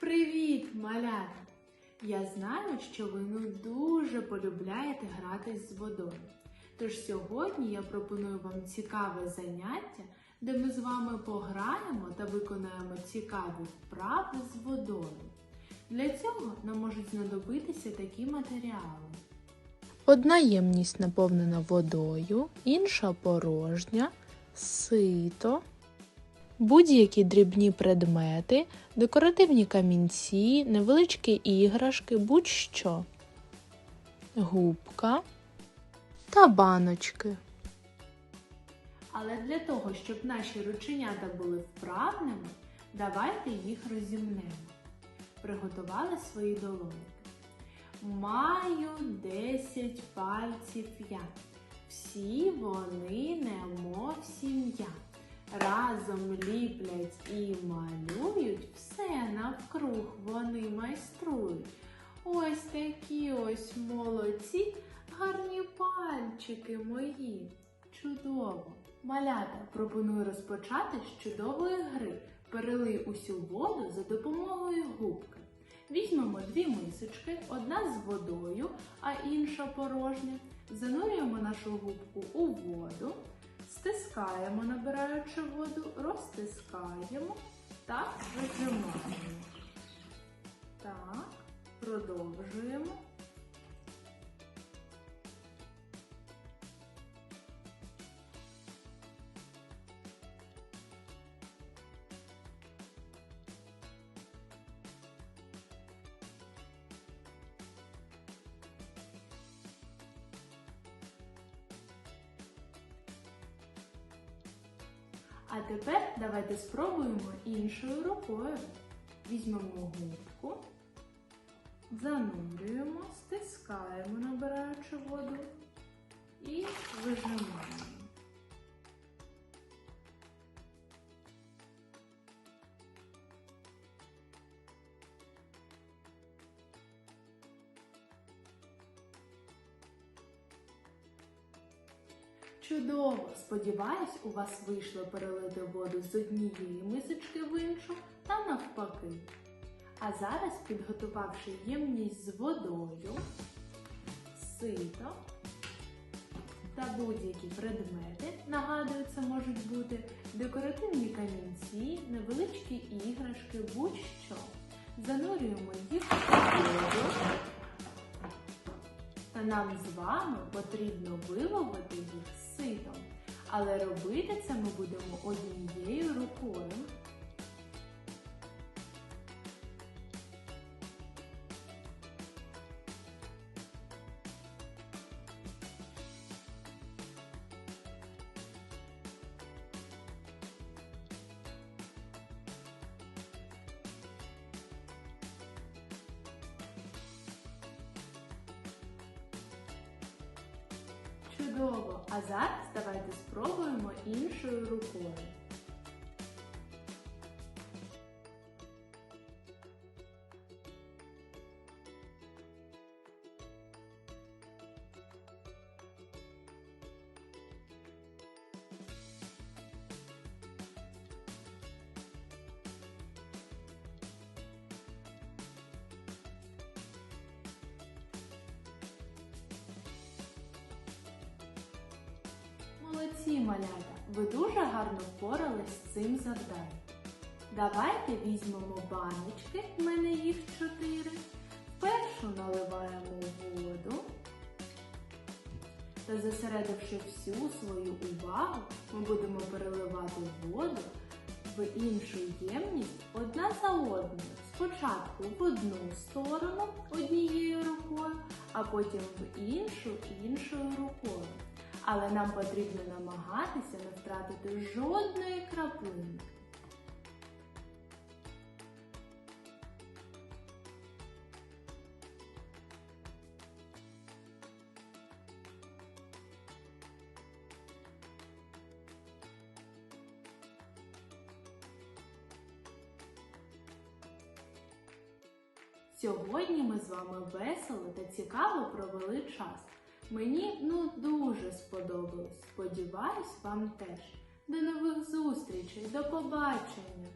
Привіт, малята! Я знаю, що ви ну дуже полюбляєте гратись з водою. Тож сьогодні я пропоную вам цікаве заняття, де ми з вами пограємо та виконаємо цікаві вправи з водою. Для цього нам можуть знадобитися такі матеріали. Одна ємність наповнена водою, інша порожня, сито, будь-які дрібні предмети, декоративні камінці, невеличкі іграшки, будь-що, губка та баночки. Але для того, щоб наші рученята були вправними, давайте їх розімнемо. Приготували свої долоньки. Маю 10 пальців я. Всі вони немов сім'я. Разом ліплять і малюють, все навкруг вони майструють. Ось такі ось молодці, гарні пальчики мої. Чудово! Малята пропоную розпочати з чудової гри. Перелий усю воду за допомогою губки. Візьмемо дві мисочки, одна з водою, а інша порожня. Занурюємо нашу губку у воду, стискаємо, набираючи воду, розтискаємо та вижимаємо. Так, продовжуємо. А тепер давайте спробуємо іншою рукою. Візьмемо губку, занурюємо, стискаємо, набираючи воду і вижимаємо. Чудово! Сподіваюсь, у вас вийшло перелити воду з однієї мисочки в іншу та навпаки. А зараз, підготувавши ємність з водою, сито та будь-які предмети, нагадую, це можуть бути декоративні камінці, невеличкі іграшки, будь-що. Занурюємо їх в воду. Та нам з вами потрібно виловити їх ситом. Але робити це ми будемо однією рукою. Чудово! А зараз давайте спробуємо іншою рукою. Малята! Ви дуже гарно впорались з цим завданням. Давайте візьмемо баночки, в мене їх чотири. Першу наливаємо воду та зосередивши всю свою увагу, ми будемо переливати воду в іншу ємність одна за одною. Спочатку в одну сторону однією рукою, а потім в іншу іншою рукою. Але нам потрібно намагатися не втратити жодної краплинки. Сьогодні ми з вами весело та цікаво провели час. Мені ну дуже сподобалось. Сподіваюсь, вам теж. До нових зустрічей, до побачення!